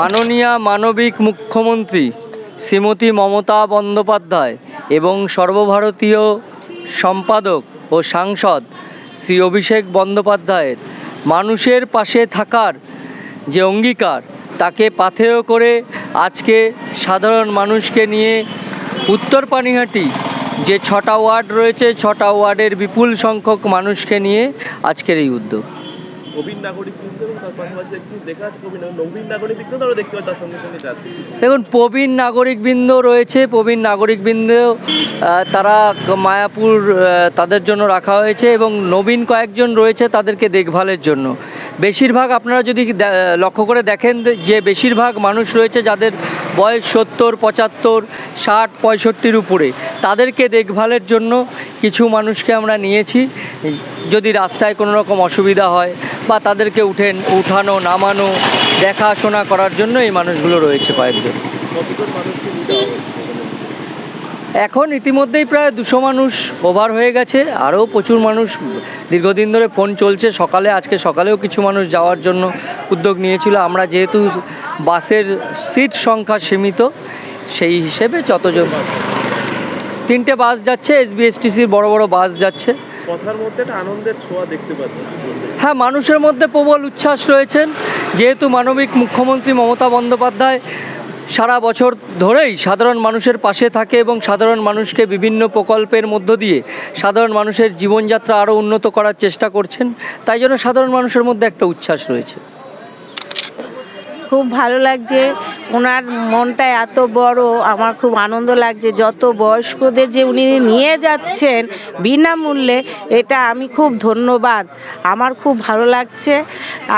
মাননীয়া মানবিক মুখ্যমন্ত্রী শ্রীমতী মমতা বন্দ্যোপাধ্যায় এবং সর্বভারতীয় সম্পাদক ও সাংসদ শ্রী অভিষেক বন্দ্যোপাধ্যায়ের মানুষের পাশে থাকার যে অঙ্গীকার, তাকে পাথেয় করে আজকে সাধারণ মানুষকে নিয়ে উত্তর পানিহাটি যে ছটা ওয়ার্ড রয়েছে, ছটা ওয়ার্ডের বিপুল সংখ্যক মানুষকে নিয়ে আজকের এই উদ্যোগ। প্রবীণ নাগরিক প্রবীণ নাগরিক দেখুন, প্রবীণ নাগরিকবৃন্দ রয়েছে, প্রবীণ নাগরিকবৃন্দ তারা মায়াপুর তাদের জন্য রাখা হয়েছে এবং নবীন কয়েকজন রয়েছে তাদেরকে দেখভালের জন্য। বেশিরভাগ আপনারা যদি লক্ষ্য করে দেখেন যে বেশিরভাগ মানুষ রয়েছে যাদের বয়স সত্তর, পঁচাত্তর, ষাট, পঁয়ষট্টির উপরে। তাদেরকে দেখভালের জন্য কিছু মানুষকে আমরা নিয়েছি। যদি রাস্তায় কোনো রকম অসুবিধা হয় বা তাদেরকে উঠেন, উঠানো, নামানো, দেখাশোনা করার জন্য এই মানুষগুলো রয়েছে কয়েকজন। এখন ইতিমধ্যেই প্রায় দুশো মানুষ ওভার হয়ে গেছে, আরও প্রচুর মানুষ, দীর্ঘদিন ধরে ফোন চলছে, সকালে, আজকে সকালেও কিছু মানুষ যাওয়ার জন্য উদ্যোগ নিয়েছিল। আমরা যেহেতু বাসের সিট সংখ্যা সীমিত, সেই হিসেবে যতজন তিনটে বাস যাচ্ছে এসবিএসটিসির বড় বড় বাস যাচ্ছে। কথার মধ্যে একটা আনন্দের ছোঁয়া দেখতে পাচ্ছি। হ্যাঁ মানুষের মধ্যে প্রবল উচ্ছ্বাস রয়েছেন। যেহেতু মানবিক মুখ্যমন্ত্রী মমতা বন্দ্যোপাধ্যায় সারা বছর ধরেই সাধারণ মানুষের পাশে থাকে এবং সাধারণ মানুষকে বিভিন্ন প্রকল্পের মধ্য দিয়ে সাধারণ মানুষের জীবনযাত্রা আরও উন্নত করার চেষ্টা করছেন, তাই জন্য সাধারণ মানুষের মধ্যে একটা উচ্ছ্বাস রয়েছে। খুব ভালো লাগছে। ওনার মনটা এত বড়, আমার খুব আনন্দ লাগছে। যত বয়স্কদের যে উনি নিয়ে যাচ্ছেন বিনামূল্যে, এটা আমি খুব ধন্যবাদ। আমার খুব ভালো লাগছে।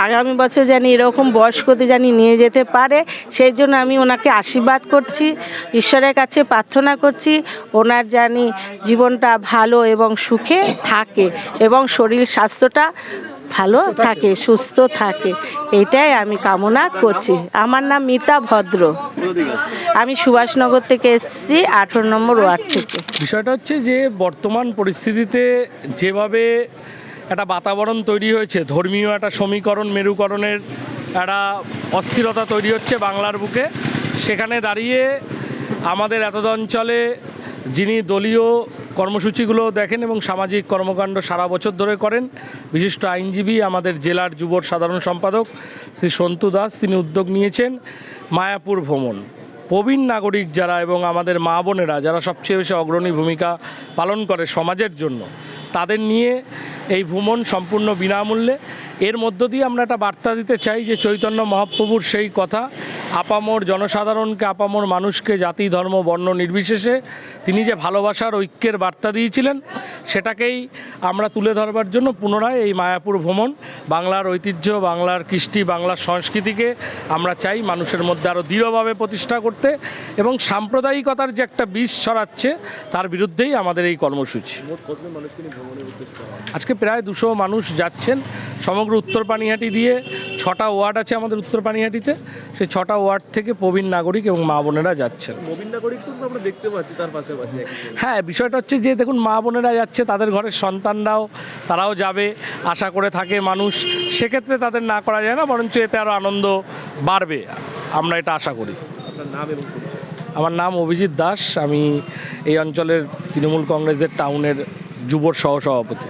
আগামী বছর জানি এরকম বয়স্কদের জানি নিয়ে যেতে পারে। সেই জন্য আমি ওনাকে আশীর্বাদ করছি, ঈশ্বরের কাছে প্রার্থনা করছি, ওনার জানি জীবনটা ভালো এবং সুখে থাকে এবং শরীর স্বাস্থ্যটা ভালো থাকে সুস্থ থাকে। এটাই আমি কামনা করছি। আমার নাম মিতা ভদ্র? আমি সুভাষনগর থেকে এসেছি আঠেরো নম্বর ওয়ার্ড থেকে। বিষয়টা হচ্ছে যে বর্তমান পরিস্থিতিতে যেভাবে একটা বাতাবরণ তৈরি হয়েছে ধর্মীয় একটা সমীকরণ মেরুকরণের একটা অস্থিরতা তৈরি হচ্ছে বাংলার বুকে সেখানে দাঁড়িয়ে আমাদের এতদ অঞ্চলে যিনি দলীয় কর্মসূচিগুলো দেখেন এবং সামাজিক কর্মকাণ্ড সারা বছর ধরে করেন। বিশিষ্ট আইনজীবী আমাদের জেলার যুব সাধারণ সম্পাদক শ্রী সন্তু দাস, তিনি উদ্যোগ নিয়েছেন মায়াপুর ভ্রমণ। প্রবীণ নাগরিক যারা এবং আমাদের মা বোনেরা, যারা সবচেয়ে বেশি অগ্রণী ভূমিকা পালন করে সমাজের জন্য তাদের নিয়ে এই ভ্রমণ সম্পূর্ণ বিনামূল্যে। এর মধ্য দিয়ে আমরা একটা বার্তা দিতে চাই যে চৈতন্য মহাপ্রভুর সেই কথা, আপামর জনসাধারণকে, আপামর মানুষকে, জাতি, ধর্ম, বর্ণ নির্বিশেষে তিনি যে ভালোবাসার ঐক্যের বার্তা দিয়েছিলেন, সেটাকেই আমরা তুলে ধরবার জন্য পুনরায় এই মায়াপুর ভ্রমণ, বাংলার ঐতিহ্য, বাংলার কৃষ্টি, বাংলার সংস্কৃতিকে আমরা চাই মানুষের মধ্যে আরও দৃঢ়ভাবে প্রতিষ্ঠা করতে এবং সাম্প্রদায়িকতার যে একটা বিষ ছড়াচ্ছে, তার বিরুদ্ধেই আমাদের এই কর্মসূচি। আজকে প্রায় দুশো মানুষ যাচ্ছেন সমগ্র উত্তর পানিহাটি দিয়ে। ছটা ওয়ার্ড আছে আমাদের উত্তর পানিহাটিতে সেই ছটা ওয়ার্ড থেকে প্রবীণ নাগরিক এবং মা বোনেরা যাচ্ছেন। নবীন নাগরিক আমরা দেখতে পাচ্ছি তার একই হ্যাঁ বিষয়টা হচ্ছে যে দেখুন মা বোনেরা যাচ্ছে তাদের ঘরের সন্তানরাও তারাও যাবে আশা করে থাকে মানুষ। সেক্ষেত্রে তাদের না করা যায় না বরঞ্চ এতে আরও আনন্দ বাড়বে। আমরা এটা আশা করি। আপনার নাম এবং আমার নাম অভিজিৎ দাস আমি এই অঞ্চলের তৃণমূল কংগ্রেসের টাউনের যুবর সহসভাপতি।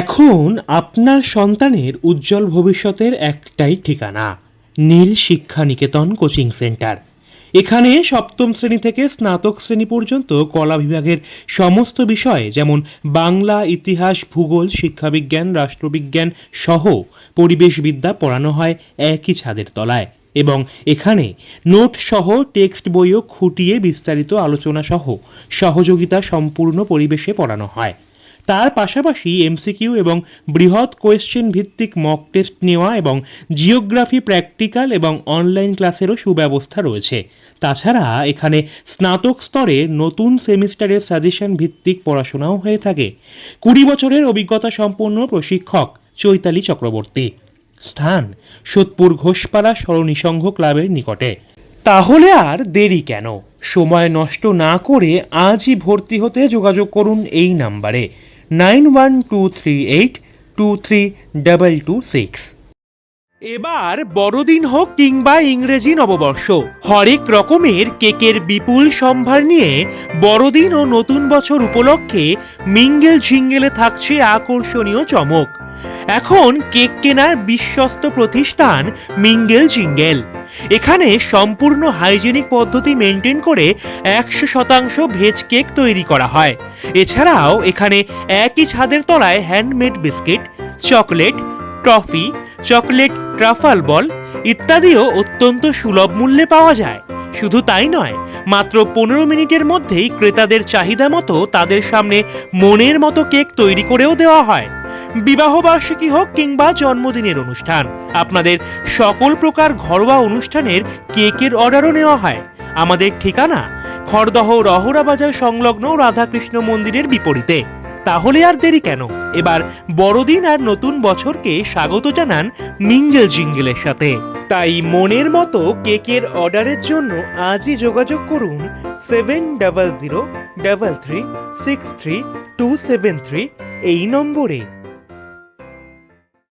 এখন আপনার সন্তানের উজ্জ্বল ভবিষ্যতের একটাই ঠিকানা, নীল শিক্ষা নিকেতন কোচিং সেন্টার। এখানে সপ্তম শ্রেণি থেকে স্নাতক শ্রেণি পর্যন্ত কলা বিভাগের সমস্ত বিষয় যেমন বাংলা, ইতিহাস, ভূগোল, শিক্ষাবিজ্ঞান, রাষ্ট্রবিজ্ঞান সহ পরিবেশবিদ্যা পড়ানো হয় একই ছাদের তলায়। এবং এখানে নোট সহ টেক্সট বইও খুঁটিয়ে বিস্তারিত আলোচনা সহ সহযোগিতা সম্পূর্ণ পরিবেশে পড়ানো হয়। তার পাশাপাশি এমসিকিউ এবং বৃহৎ কোয়েশ্চেন ভিত্তিক মক টেস্ট নেওয়া এবং জিওগ্রাফি প্র্যাকটিক্যাল এবং অনলাইন ক্লাসেরও সুব্যবস্থা রয়েছে। তাছাড়া এখানে স্নাতক স্তরে নতুন সেমিস্টারের সাজেশন ভিত্তিক পড়াশোনাও হয়ে থাকে। কুড়ি বছরের অভিজ্ঞতা সম্পন্ন প্রশিক্ষক চৈতালি চক্রবর্তী। স্থান সোদপুর ঘোষপাড়া সরণী সংঘ ক্লাবের নিকটে। তাহলে আর দেরি কেন? সময় নষ্ট না করে আজই ভর্তি হতে যোগাযোগ করুন এই নাম্বারে। Nine one two three eight two three double two six. এবার বড়দিন হোক কিংবা ইংরেজি নববর্ষ হরেক রকমের কেকের বিপুল সম্ভার নিয়ে বড়দিন ও নতুন বছর উপলক্ষে মিঙ্গেল ঝিঙ্গেলে থাকছে আকর্ষণীয় চমক। এখন কেক কেনার বিশ্বস্ত প্রতিষ্ঠান মিঙ্গেল জিঙ্গেল এখানে সম্পূর্ণ হাইজেনিক পদ্ধতি মেনটেন করে একশো শতাংশ ভেজ কেক তৈরি করা হয়। এছাড়াও এখানে একই ছাদের তলায় handmade biscuit, chocolate, toffee, chocolate truffle ball ইত্যাদিও অত্যন্ত সুলভ মূল্যে পাওয়া যায়। শুধু তাই নয়, মাত্র পনেরো মিনিটের মধ্যেই ক্রেতাদের চাহিদা মতো তাদের সামনে মনের মতো কেক তৈরি করেও দেওয়া হয়। বিবাহ বার্ষিকী হোক কিংবা জন্মদিনের অনুষ্ঠান। আপনাদের সকল প্রকার ঘরোয়া অনুষ্ঠানের কেকের অর্ডারও নেওয়া হয়। আমাদের ঠিকানা খড়দহ রহরা বাজার সংলগ্ন রাধাকৃষ্ণ মন্দিরের বিপরীতে। তাহলে আর দেরি কেন? এবার বড়দিন আর নতুন বছরকে স্বাগত জানান মিঙ্গেল জিঙ্গেলের সাথে। তাই মনের মতো কেকের অর্ডারের জন্য আজই যোগাযোগ করুন seven double zero double three six three two seven three এই নম্বরে।